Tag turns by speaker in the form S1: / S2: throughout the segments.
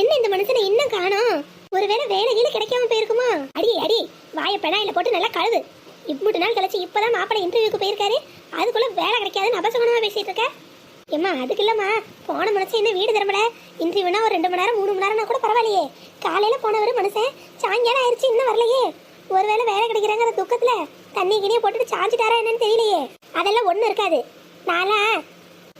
S1: என்ன இந்த மனுஷனை இன்னும் காணோம்? ஒருவேளை வேலை கீழே கிடைக்காம போயிருக்குமா? அடி அடி வாய பெனாயில போட்டு நல்லா கழுது இவ்வளவு நாள் கழிச்சு இப்பதான் மாப்பிள்ளை இன்டர்வியூக்கு போயிருக்காரு. அதுக்குள்ள வேலை கிடைக்காதுன்னு அபசகுணமா பேசிட்டு இருக்க? ஏம்மா அதுக்கு இல்லம்மா. போன மனுஷன் என்ன வீடு திரும்பல. இன்டர்வியூனா ஒரு ரெண்டு மணி நேரம் மூணு மணி நேரம்னா கூட பரவாயில்லையே. காலையில போனவர் மனுஷன் சாயங்காலம் ஆயிடுச்சு இன்னும் வரலையே. ஒருவேளை வேலை கிடைக்கிறாங்கிற துக்கத்துல தண்ணி கிணியை போட்டுட்டு சாஞ்சிட்டாரா என்னன்னு தெரியலையே. அதெல்லாம் ஒன்றும் இருக்காது. நானா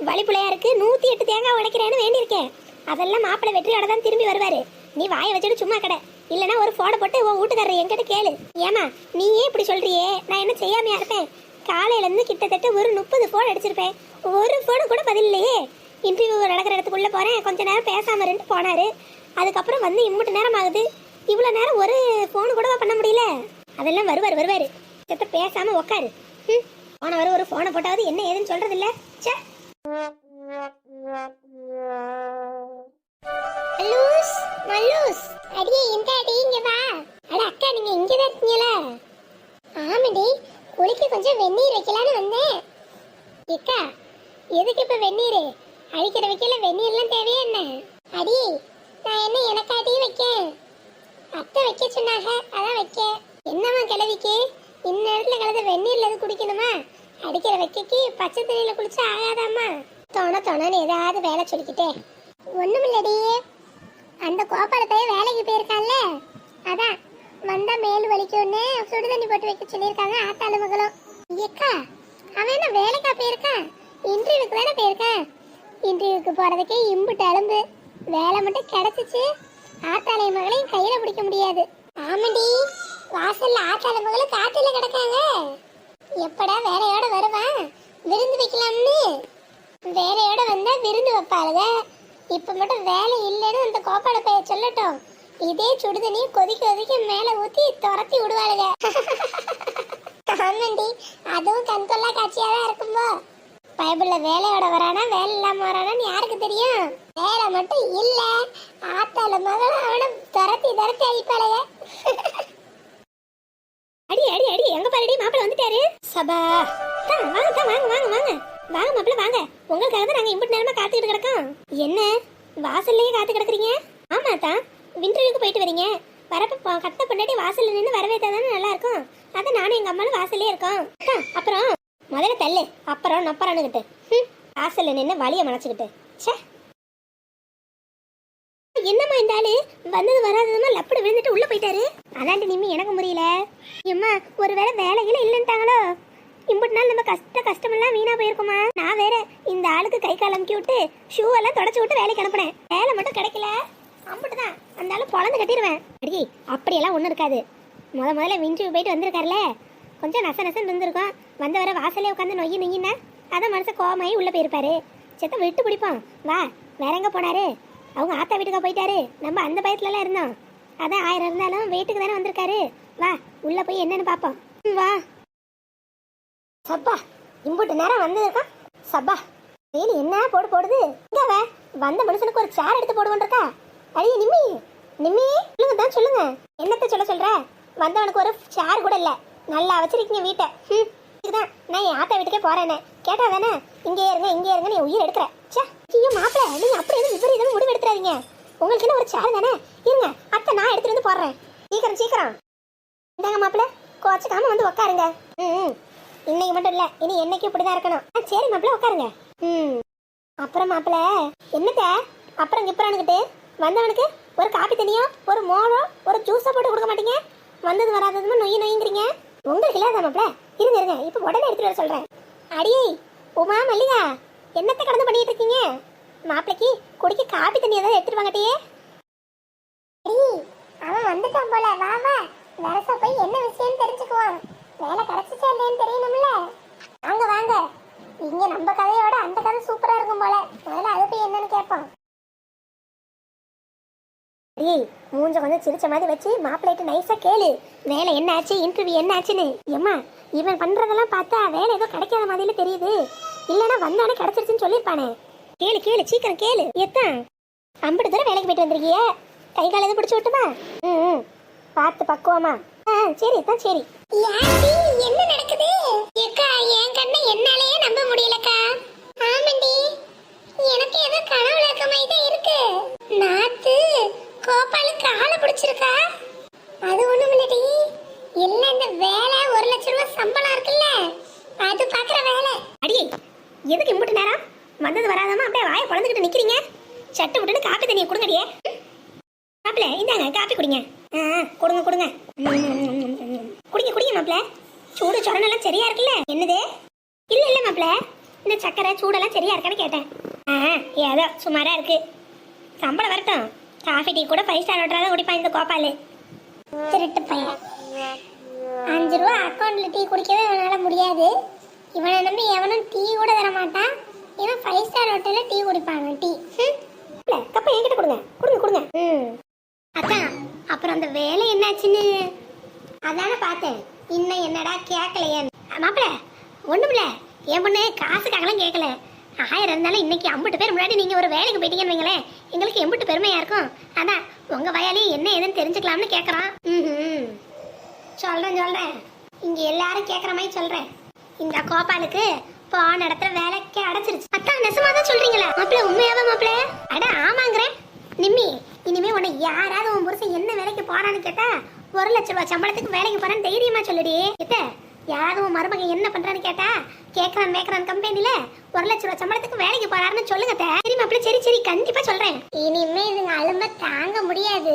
S1: வழிப்புலையா இருக்கு. நூத்தி எட்டு தேங்காய் உடைக்கிறேன்னு வேண்டியிருக்கேன். அதெல்லாம் மாப்பிள்ளை வெற்றியோட தான் திரும்பி வருவாரு. நீ வாயை வச்சுட்டு சும்மா கடை. இல்லனா ஒரு போனை போட்டு உன் வீட்டுக்காரர் என்கிட்ட கேளு. ஏமா ஏன் இப்படி சொல்றியே? நான் என்ன செய்யாமையா இருப்பேன்? காலையிலேருந்து கிட்டத்தட்ட ஒரு முப்பது ஃபோன் அடிச்சிருப்பேன். ஒரு ஃபோனு கூட பதில் இல்லையே. இன்டர்வியூ நடக்கிற இடத்துக்குள்ளே போகிறேன் கொஞ்ச நேரம் பேசாமல் ரெண்டு போனாரு. அதுக்கப்புறம் வந்து இம்மட்டு நேரம் ஆகுது. இவ்வளோ நேரம் ஒரு ஃபோனு கூட பண்ண முடியல? அதெல்லாம் வருவார் வருவார். செத்த பேசாமல் உக்காரு. ம் போனவர் ஒரு ஃபோனை போட்டாவது என்ன ஏதுன்னு சொல்கிறதில்ல சே எதுக்கு இப்ப வெந்நீர். அடிக்கிற வைக்கல வெந்நீர்லாம் தேவையா என்ன? அடி நான் என்ன எனக்காட்டி வைக்க அத்தை வைக்க சொன்னாங்க அதான் வைக்க. என்னம்மா கிளவிக்கு இந்நேரத்துல கலந்து வெந்நீர்ல எது குடிக்கணுமா? அடிக்கிற வைக்கக்கு பச்சை தண்ணியில குளிச்சா ஆகாதாம்மா? தொண தொணன்னு ஏதாவது வேலை சொல்லிக்கிட்டே. ஒண்ணுமில்லடி. அந்த கோபால வேலைக்கு போயிருக்கான்ல. அதான் வந்தா மேல் வலிக்கும்னு சுடு தண்ணி போட்டு வைக்க சொல்லியிருக்காங்க ஆத்தாளு மகளும் ஏக்கா அவன் என்ன வேலைக்கா போயிருக்கான்? இன்டர்வியூக்கு தானே போயிருக்கேன். இன்டர்வியூக்கு போறதுக்கே இம்புட்டு அலும்பு வேலை மட்டும் கிடைச்சிச்சு. ஆத்தாலை மகளையும் கையில பிடிக்க முடியாது. ஆமாண்டி வாசல்ல ஆத்தாலை மகளும் காட்டுல கிடக்காங்க. எப்படா வேலையோட வருவான்? விருந்து வைக்கலாம்னு. வேலையோட வந்தா விருந்து வைப்பாளுங்க இப்ப மட்டும் வேலை இல்லைன்னு அந்த கோப்பாட பைய சொல்லட்டும். இதே சுடுதண்ணி கொதிக்க கொதிக்க மேல ஊத்தி துரத்தி விடுவாளுங்க ஆமாண்டி அதுவும் கண்கொள்ளா காட்சியா தான் இருக்கும்போ பைபிள்ல வேலையோட வரானா வேலை இல்லாம வரானான்னு யாருக்கு தெரியும்? வேலை மட்டும் இல்ல ஆத்தால மகள அவனை துரத்தி துரத்தி அடிப்பாளுங்க அடி அடி அடி எங்க பாருடி மாப்பிள்ள வந்துட்டாரு. சபா தான் வாங்க தான் வாங்க வாங்க வாங்க. வாங்க மாப்பிள்ள வாங்க. உங்களுக்காக தான் நாங்க இம்புட்டு நேரமா காத்துக்கிட்டு கிடக்கோம். என்ன? வாசல்லையே காத்து கிடக்குறீங்க? ஆமா தான் விண்டர்வியூக்கு போயிட்டு வரீங்க. வரப்ப கட்ட பொண்டாட்டி வாசல்ல நின்று வரவேத்தா தானே நல்லா இருக்கும். அதான் நானும் எங்க அம்மாவும் வாசல்லே இருக்கோம். அப்புறம் முதல்ல தள்ளு. அப்புறம் நப்பறானுகிட்டு ம், வாசல்ல நின்று வழிய மறைச்சுக்கிட்டு ச்சே. என்னம்மா இந்த ஆளு? வந்தது வராததுமா லப்படு விழுந்துட்டு உள்ள போயிட்டாரு? அதாண்டி நிம்மி எனக்கு முடியல எம்மா ஒருவேளை வேலையில இல்லைன்ட்டாங்களோ? இம்புட்டு நாள் நம்ம கஷ்ட கஷ்டமெல்லாம் வீணா போயிருக்குமா? நான் வேற இந்த ஆளுக்கு கை கால் அமுக்கி விட்டு ஷூ எல்லாம் தொடச்சு விட்டு வேலைக்கு அனுப்புனேன். வேலை மட்டும் கிடைக்கல. அம்புட்டு தான் அந்த ஆளு பொழந்து கட்டிடுவேன் அடி அப்படியெல்லாம் ஒன்றும் இருக்காது. முத முதல்ல மிஞ்சு போயிட்டு வந்திருக்காருல. கொஞ்சம் நச நசன்னு இருந்திருக்கோம். வந்த வர வாசலே உட்காந்து நொய்யி நொய்யின்னா அதான் மனசு கோமாயி உள்ள போயிருப்பாரு. செத்த விட்டு பிடிப்போம் வா வேற எங்க போனாரு? அவங்க ஆத்தா வீட்டுக்கா போயிட்டாரு. நம்ம அந்த பயத்துலலாம் இருந்தோம். அதான் ஆயிரம் இருந்தாலும் வீட்டுக்கு தானே வந்திருக்காரு. வா உள்ள போய் என்னன்னு பாப்போம். ம், வா. சப்பா இம்புட்டு நேரம் வந்ததுக்கா? சப்பா வெயில் என்ன போடு போடுது? இங்க வா. வந்த மனுஷனுக்கு ஒரு சேர் எடுத்து போடுவோன்றக்கா அடி நிம்மி. நிம்மி சொல்லுங்க தான் சொல்லுங்க. என்னத்த சொல்ல சொல்ற? வந்தவனுக்கு ஒரு சேர் கூட இல்ல. நல்லா வச்சிருக்கீங்க வீட்டை. ம் இதுதான் நான் என் ஆத்தா வீட்டுக்கே போறேன்னு கேட்டா தானே? இங்கே இருங்க இங்கே இருங்க நீ உயிர் எடுக்கிற. ச்சே ஐயோ மாப்பிள்ள நீங்க அப்படி எதுவும் விபரீதம் முடிவு எடுத்துறாதீங்க உங்களுக்கு என்ன ஒரு சேர் தானே? இருங்க அத்தை நான் எடுத்துட்டு வந்து போடுறேன். சீக்கிரம் சீக்கிரம். இந்தாங்க மாப்பிள்ள கோச்சுக்காம வந்து உட்காருங்க ம் இன்னைக்கு மட்டும் இல்ல இனி என்னைக்கு இப்படிதான் இருக்கணும். ஆ, சரி மாப்பிள்ள உட்காருங்க ம். அப்புறம் மாப்பிள்ள என்னத்த? அப்புறம் கிப்புறானுக்கிட்டு வந்தவனுக்கு ஒரு காப்பி தண்ணியோ ஒரு மோரோ ஒரு ஜூஸோ போட்டு கொடுக்க மாட்டீங்க? வந்தது வராததுமே நொய் நொய்ங்கிறீங்க? உங்களுக்கு இல்லாத மாப்பிள்ள இருங்க இருங்க. இப்போ உடனே எடுத்துட்டு வர சொல்கிறேன் அடியே உமா மல்லிகா என்னத்தை கடந்து பண்ணிட்டு இருக்கீங்க? மாப்பிளைக்கு குடிக்க காப்பி தண்ணி ஏதாவது எடுத்துட்டு வாங்கட்டியே. அவன் வந்துட்டான் போல. வா வா. வரச போய் என்ன விஷயம் தெரிஞ்சுக்குவான் வேலை கிடைச்சிச்சா இல்லையான்னு தெரியணும்ல. வாங்க வாங்க. இங்க நம்ம கதையோட அந்த கதை சூப்பரா இருக்கும் போல. முதல்ல அது போய் என்னன்னு கேட்போம். ஏய் மூஞ்ச கொஞ்சம் சிரிச்ச மாதிரி வச்சு மாப்பிள்ளைட்டு நைஸா கேளு. வேலை என்ன ஆச்சு? இன்டர்வியூ என்ன ஆச்சுன்னு. எம்மா இவன் பண்றதெல்லாம் பார்த்தா வேலை ஏதோ கிடைக்காத மாதிரில தெரியுது. இல்லனா வந்தானே கிடைச்சிருச்சுன்னு சொல்லிருப்பானே கேளு கேளு சீக்கிரம் கேளு. எத்தான் அம்பது தூரம் வேலைக்கு போயிட்டு வந்திருக்கிய. கை கால எதுவும் பிடிச்சி விட்டுமா ம் ம். பார்த்து பக்குவமா. ஆ சரி தான் சரி. என்ன வச்சிருக்கா? அது ஒண்ணும் இல்லடி இல்ல இந்த வேலை ஒரு லட்ச ரூபாய் சம்பளம் இருக்குல்ல. அது பாக்குற வேலை. அடி எதுக்கு இம்புட்டு நேரம்? வந்தது வராதமா அப்படியே வாயை குழந்துக்கிட்டு நிக்கிறீங்க. சட்டு விட்டுட்டு காப்பி தண்ணியை கொடுங்கடியே. மாப்பிள்ள இந்தாங்க காப்பி குடிங்க. ஆ கொடுங்க கொடுங்க. குடிங்க குடிங்க மாப்பிள. சூடு சொரணெல்லாம் சரியா இருக்குல்ல? என்னது? இல்ல இல்ல மாப்பிள. இந்த சக்கரை சூடெல்லாம் சரியா இருக்கான்னு கேட்டேன். ஆ ஏதோ சுமாரா இருக்கு. சம்பளம் வரட்டும். காஃபி டீ கூட ஃபைவ் ஸ்டார் ஹோட்டலாக குடிப்பான் இந்த கோபாலு திருட்டு பையன். அஞ்சு ரூபா அக்கௌண்ட்ல டீ குடிக்கவே இவனால முடியாது. இவனை நம்பி எவனும் டீ கூட தர மாட்டான் இவன் ஃபைவ் ஸ்டார் ஹோட்டல்ல டீ குடிப்பாங்க டீ. இல்லை கப்ப என்கிட்ட கொடுங்க. கொடுங்க கொடுங்க. ம். அதான் அப்புறம் அந்த வேலை என்னாச்சுன்னு? அதானே பார்த்தேன். இன்னும் என்னடா கேட்கலையே மாப்பிள்ள ஒண்ணுமில்ல. என் பொண்ணு காசுக்காகலாம் கேட்கல ஆயிரம் இருந்தாலும் இன்னைக்கு ஐம்பது பேர் முன்னாடி நீங்க ஒரு வேலைக்கு போயிட்டீங்கன்னு வைங்களேன். எங்களுக்கு எம்பிட்டு பெருமையா இருக்கும். அதான் உங்க வயலே என்ன ஏதுன்னு தெரிஞ்சுக்கலாம்னு கேட்குறான் ம் சொல்றேன் சொல்றேன். இங்க எல்லாரும் கேக்குற மாதிரி சொல்றேன். இந்த கோபாலுக்கு போன இடத்துல வேலைக்கு அடைச்சிருச்சு. அத்தான் நெசமா தான் சொல்றீங்களா. மாப்பிள்ள உண்மையாவே மாப்பிள்ள? அட ஆமாங்கிறேன். நிம்மி இனிமே உன்னை யாராவது உன் புருஷன் என்ன வேலைக்கு போறான்னு கேட்டா ஒரு லட்ச ரூபாய் சம்பளத்துக்கு வேலைக்கு போறான்னு தைரியமா சொல்லுடி. கிட்ட யாராவது உன் மருமகன் என்ன பண்றான்னு கேட்டா கேக்குறான் மேக்குறான் கம்பெனில ஒரு லட்ச ரூபாய் சம்பளத்துக்கு வேலைக்கு போறாருன்னு சொல்லுங்க. சரி மாப்பிள்ள சரி சரி கண்டிப்பா சொல்றேன். இனிமே இதுங்க அலும்ப தாங்க முடியாது.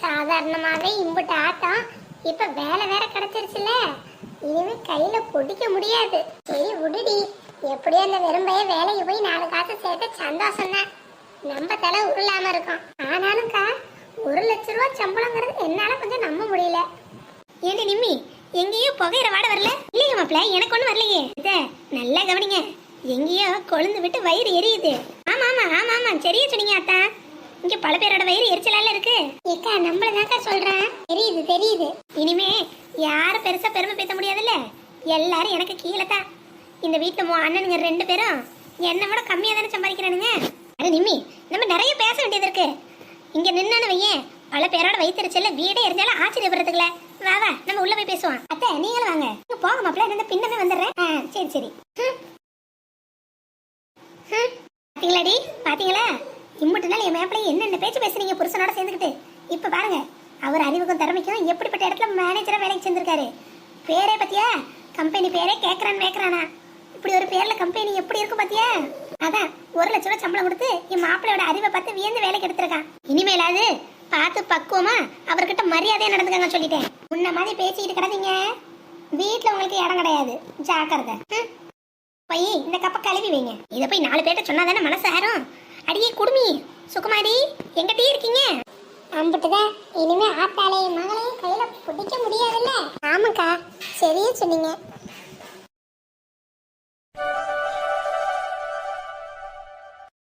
S1: சாதாரணமாவே இம்புட்டு ஆட்டம் இப்ப வேலை வேற கிடைச்சிருச்சுல. இனிமே கையில பிடிக்க முடியாது. சரி விடுடி எப்படியோ அந்த வெறும்பைய வேலைக்கு போய் நாலு காசு சேர்த்து சந்தோஷம் தான் நம்ம தலை உருளாம இருக்கும். ஆனாலும்க்கா ஒரு லட்ச ரூபா சம்பளங்கிறது என்னால கொஞ்சம் நம்ப முடியல. ஏண்டி நிம்மி எங்கேயோ புகையிற வாட வரல. இல்லையே மாப்பிள்ள எனக்கு ஒன்றும் வரலையே. இத நல்லா கவனிங்க. எங்கேயோ கொழுந்து விட்டு வயிறு எரியுது. ஆமா ஆமா ஆமா ஆமா. சரியா சொன்னீங்க அத்தா. இங்க பல பேரோட வயிறு எரிச்சலால இருக்கு. ஏக்கா நம்மளதாக்கா சொல்றேன். தெரியுது தெரியுது. இனிமே யாரும் பெருசா பெருமை பேச முடியாதுல்ல? எல்லாரும் எனக்கு கீழே தான். இந்த வீட்டுல மோ அண்ணனுங்க ரெண்டு பேரும் என்னை விட கம்மியா தானே சம்பாதிக்கிறானுங்க? அது நிம்மி நம்ம நிறைய பேச வேண்டியது இருக்கு. இங்க நின்னு வையேன் பல பேரோட வயிற்றுச்சல்ல வீடே இருந்தாலும் ஆச்சரியப்படுறதுக்குல வா வா நம்ம உள்ள போய் பேசுவோம். அத்தை நீங்களும் வாங்க. இங்க போங்க மாப்பிள்ள. நான் பின்னமே வந்துடுறேன். ஆ, சரி சரி. ஹம். ஹம். பாத்தீங்களாடி? பாத்தீங்களா? இம்புட்டு நாள் என் மேப்பிளைய என்னென்ன பேச்சு பேசுறீங்க புருஷனோட சேர்ந்துக்கிட்டு இப்ப பாருங்க அவர் அறிவுக்கும் திறமைக்கும் எப்படிப்பட்ட இடத்துல மேனேஜரா வேலைக்கு சேர்ந்திருக்காரு. பேரே பத்தியா? கம்பெனி பேரே கேக்குறான் வேக்குறானா? இப்படி ஒரு பேர்ல கம்பெனி எப்படி இருக்கும் பாத்தியா? அதான் ஒரு லட்ச ரூபாய் சம்பளம் கொடுத்து என் மாப்பிள்ளையோட அறிவை பார்த்து வியந்து வேலைக்கு எடுத்திருக்கான். இனிமேலாவது பார்த்து பக்குவமா அவர்கிட்ட மரியாதையா நடந்துக்கங்க சொல்லிட்டேன். முன்ன மாதிரி பேசிக்கிட்டு கிடந்தீங்க? வீட்டுல உங்களுக்கு இடம் கிடையாது. ஜாக்கிரதை? போய் இந்த கப்ப கழுவி வைங்க. இதை போய் நாலு பேர்ட்ட சொன்னா தானே மனசு ஆறும் அடியே குடுமி. சுகுமாரி எங்கிட்டயே இருக்கீங்க? அம்பிட்டுதான் இனிமே ஆத்தாளையும் மகளையும் கையில பிடிக்க முடியாதுல்ல? ஆமாக்கா. சரியா சொன்னீங்க.